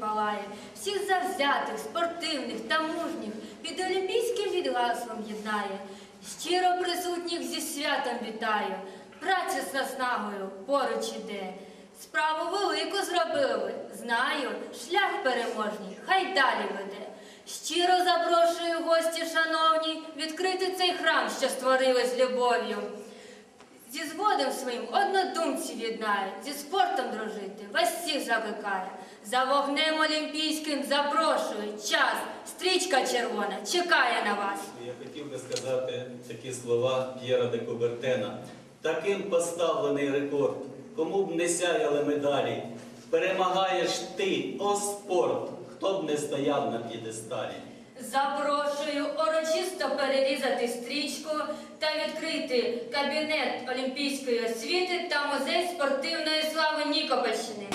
палає, всіх завзятих, спортивних та мужніх під олімпійським відгаслом єднає. Щиро присутніх зі святом вітаю, праця з наснагою поруч іде. Справу велику зробили знаю, шлях переможний, хай далі веде. Щиро запрошую гості, шановні, відкрити цей храм, що створили з любов'ю. Зі зводом своїм однодумців єднає, зі спортом дружити, вас всіх закликає. За вогнем олімпійським запрошую, час, стрічка червона чекає на вас. Я хотів би сказати такі слова П'єра де Кубертена. Таким поставлений рекорд, кому б не сяяли медалі, перемагаєш ти, о спорт, хто б не стояв на п'єдесталі. Запрошую урочисто перерізати стрічку та відкрити кабінет олімпійської освіти та музей спортивної слави Нікопольщини.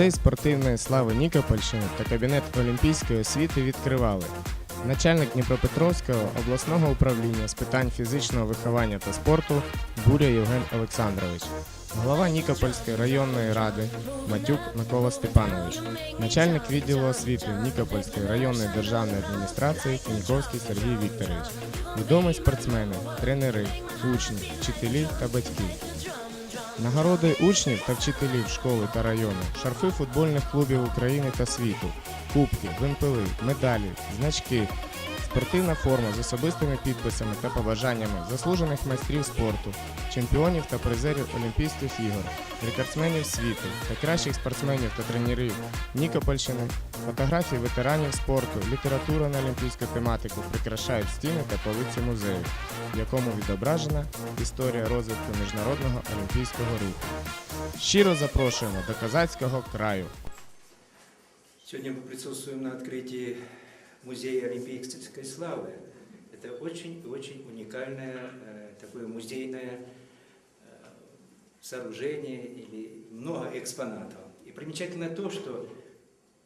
Музей спортивної слави Нікопольщини та кабінет олімпійської освіти відкривали. Начальник Дніпропетровського обласного управління з питань фізичного виховання та спорту Буря Євген Олександрович, голова Нікопольської районної ради Матюк Микола Степанович, начальник відділу освіти Нікопольської районної державної адміністрації Кіньковський Сергій Вікторович, відомі спортсмени, тренери, учні, вчителі та батьки. Нагороди учнів та вчителів школи та району, шарфи футбольних клубів України та світу, кубки, вимпели, медалі, значки, спортивна форма з особистими підписами та побажаннями заслужених майстрів спорту, чемпіонів та призерів Олімпійських ігор, рекордсменів світу та кращих спортсменів та тренерів Нікопольщини, фотографії ветеранів спорту, література на олімпійську тематику прикрашають стіни та полиці музею, в якому відображена історія розвитку міжнародного олімпійського руху. Щиро запрошуємо до козацького краю. Сегодня мы присутствуем на открытии Музея Олимпийской славы. Это очень-очень уникальное э, такое музейное э, сооружение или много экспонатов. И примечательно то, что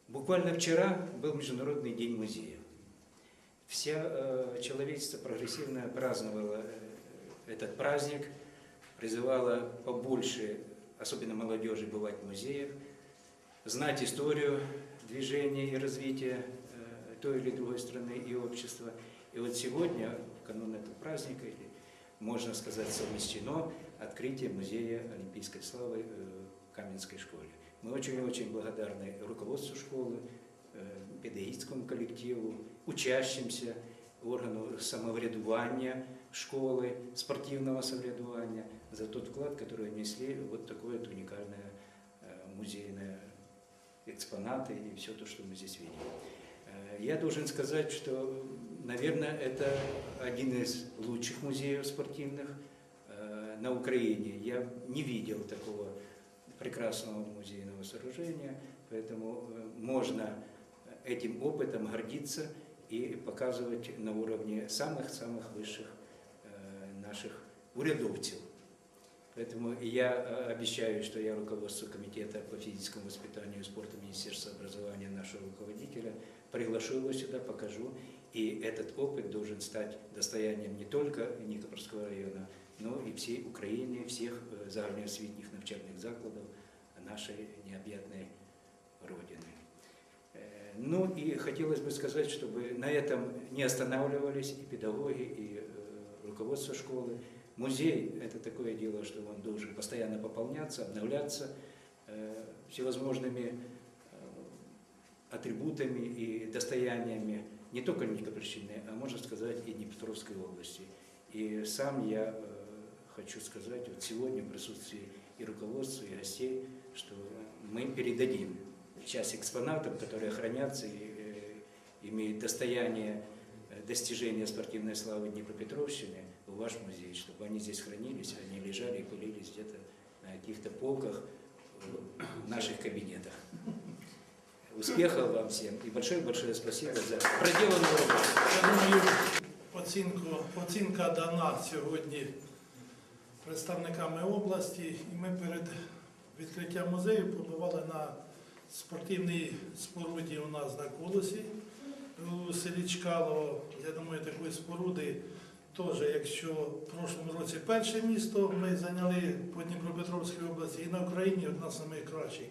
буквально вчера был Международный день музея. Вся э, человечество прогрессивно праздновало э, этот праздник, призывало побольше, особенно молодежи, бывать в музеях, знать историю движения и развития той или другой страны и общества. И вот сегодня, канун этого праздника, или, можно сказать, совмещено открытие Музея Олимпийской славы э, в Каменской школе. Мы очень-очень благодарны руководству школы, э, педагогическому коллективу, учащимся, органу самоврядування школы, спортивного самоврядування за тот вклад, который внесли вот такое вот уникальное э, музейное экспонаты и все то, что мы здесь видим. Я должен сказать, что, наверное, это один из лучших музеев спортивных э, на Украине. Я не видел такого прекрасного музейного сооружения, поэтому э, можно этим опытом гордиться и показывать на уровне самых-самых высших э, наших урядовцев. Поэтому я э, обещаю, что я руководство Комитета по физическому воспитанию и спорту Министерства образования нашего руководителя приглашу его сюда, покажу. И этот опыт должен стать достоянием не только Никопольского района, но и всей Украины, всех э, загальноосвітніх навчальних закладів нашої необ'ятної Родини. Е, Ну и хотелось бы сказать, чтобы на этом не останавливались и педагоги, и э, руководство школы. Музей – это такое дело, что он должен постоянно пополняться, обновляться э, всевозможными э, атрибутами и достояниями не только Никопольщины, а можно сказать и Днепропетровской области. И сам я э, хочу сказать вот сегодня в присутствии и руководства, и гостей, что мы передадим часть экспонатов, которые хранятся и имеют достояние достижения спортивной славы Днепропетровщины в ваш музей, чтобы они здесь хранились, не лежали и пылились где-то на каких-то полках в наших кабинетах. Успехов вам всем и большое-большое спасибо за проделанную думаю, оцінку, оцінка дана сьогодні представниками області, і ми перед відкриттям музею побували на спортивній споруді у нас на колосі у селі Чкалово. Я думаю, такої споруди теж, якщо в прошлому році перше місто ми зайняли по Дніпропетровській області і на Україні одна з найкращих.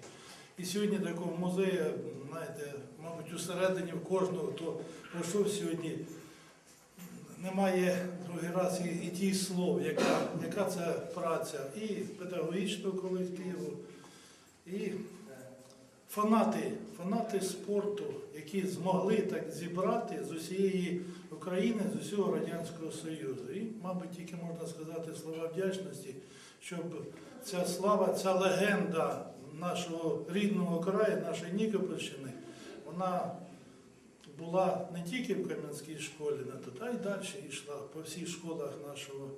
І сьогодні такого музею, знаєте, мабуть, усередині в кожного, хто пройшов сьогодні, немає другий раз і, і тих слов, яка, яка це праця і педагогічного колективу, і фанати, фанати спорту, які змогли так зібрати з усієї України, з усього Радянського Союзу. І, мабуть, тільки можна сказати слова вдячності, щоб ця слава, ця легенда нашого рідного краю, нашої Нікопольщини, вона була не тільки в Кам'янській школі, а й далі йшла по всіх школах нашого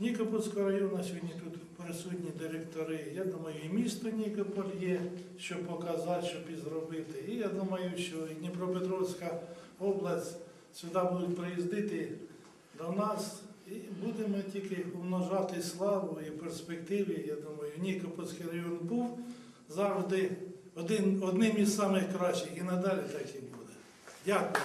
Нікопольського району. Сьогодні тут присутні директори. Я думаю, і місто Нікополь є, що показати, щоб і зробити. І я думаю, що і Дніпропетровська область сюди будуть приїздити до нас. І будемо тільки умножати славу і перспективі. Я думаю, Нікопольський район був завжди один, одним із самих кращих і надалі так і буде. Дякую.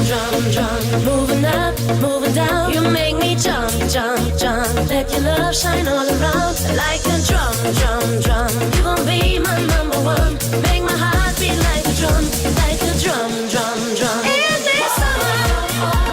a drum, drum, drum. Moving up, moving down. You make me jump, jump, jump. Let your love shine all around. Like a drum, drum, drum. You gon' be my number one. Make my heart beat like a drum, like a drum, drum, drum. In this.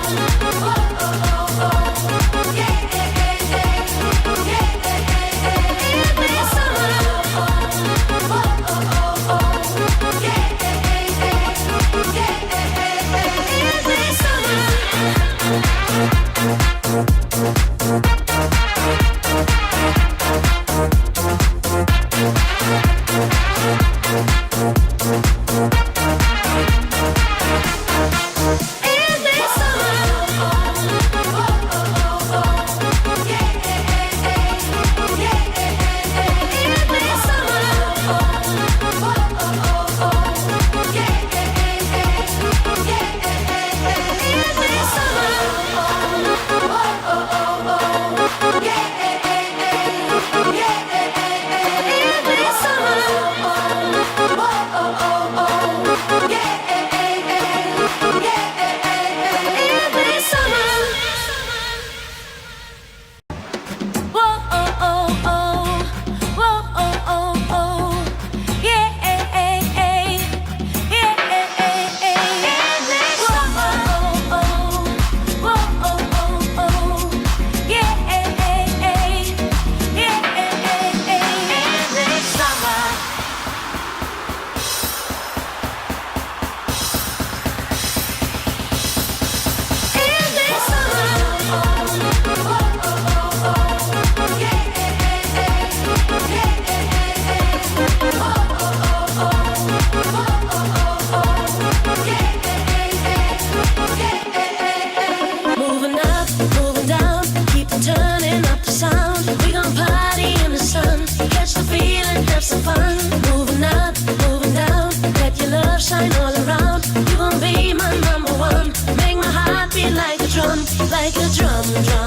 drunk.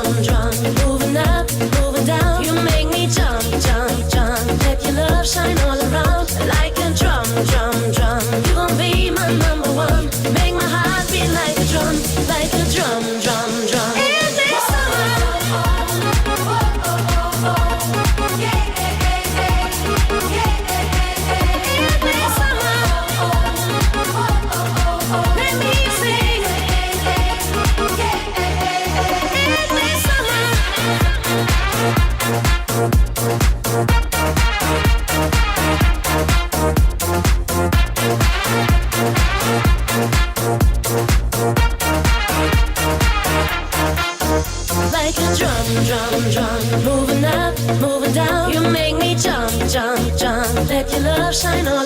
shine on.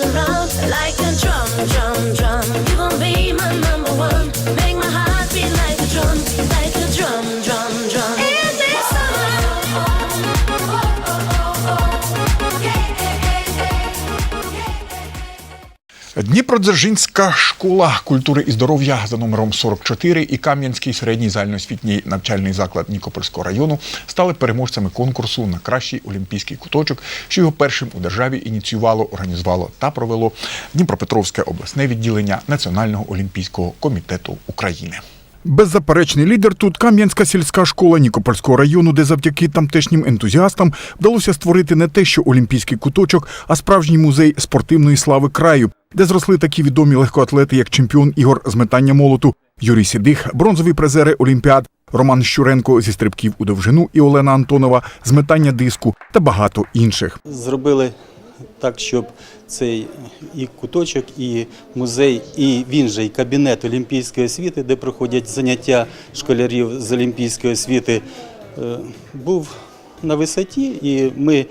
Дніпродзержинська школа культури і здоров'я за номером 44 і Кам'янський середній загальноосвітній навчальний заклад Нікопольського району стали переможцями конкурсу на кращий олімпійський куточок, що його першим у державі ініціювало, організувало та провело Дніпропетровське обласне відділення Національного олімпійського комітету України. Беззаперечний лідер тут Кам'янська сільська школа Нікопольського району, де завдяки тамтешнім ентузіастам вдалося створити не те, що олімпійський куточок, а справжній музей спортивної слави краю, де зросли такі відомі легкоатлети, як чемпіон ігор з метання молоту, Юрій Сідих, бронзові призери Олімпіад, Роман Щуренко зі стрибків у довжину і Олена Антонова з метання диску та багато інших. зробили так, щоб цей і куточок, і музей, і він же і кабінет олімпійської освіти, де проходять заняття школярів з олімпійської освіти, е, був на висоті, і ми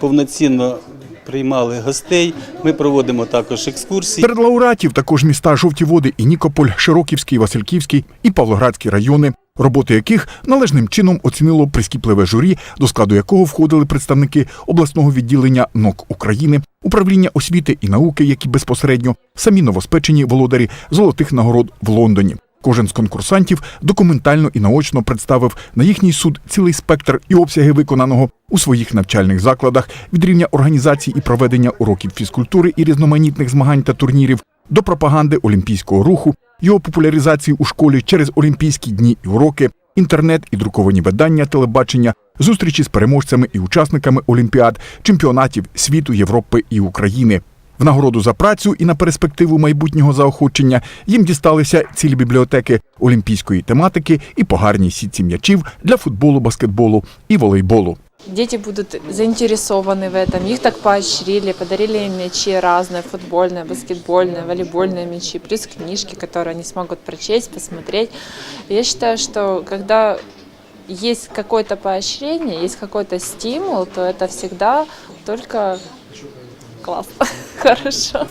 повноцінно приймали гостей. Ми проводимо також екскурсії. Серед лауреатів також міста Жовті Води і Нікополь, Широківський, Васильківський і Павлоградський райони, роботи яких належним чином оцінило прискіпливе журі, до складу якого входили представники обласного відділення НОК України, управління освіти і науки, які безпосередньо самі новоспечені володарі золотих нагород в Лондоні. Кожен з конкурсантів документально і наочно представив на їхній суд цілий спектр і обсяги виконаного у своїх навчальних закладах від рівня організації і проведення уроків фізкультури і різноманітних змагань та турнірів до пропаганди олімпійського руху, його популяризації у школі через олімпійські дні і уроки, інтернет і друковані видання, телебачення, зустрічі з переможцями і учасниками олімпіад, чемпіонатів світу, Європи і України. В нагороду за працю і на перспективу майбутнього заохочення їм дісталися цілі бібліотеки олімпійської тематики і по гарній сітці м'ячів для футболу, баскетболу і волейболу. Дети будут заинтересованы в этом. Их так поощрили, подарили им мячи разные, футбольные, баскетбольные, волейбольные мячи, плюс книжки, которые они смогут прочесть, посмотреть. Я считаю, что когда есть какое-то поощрение, есть какой-то стимул, то это всегда только классно, хорошо.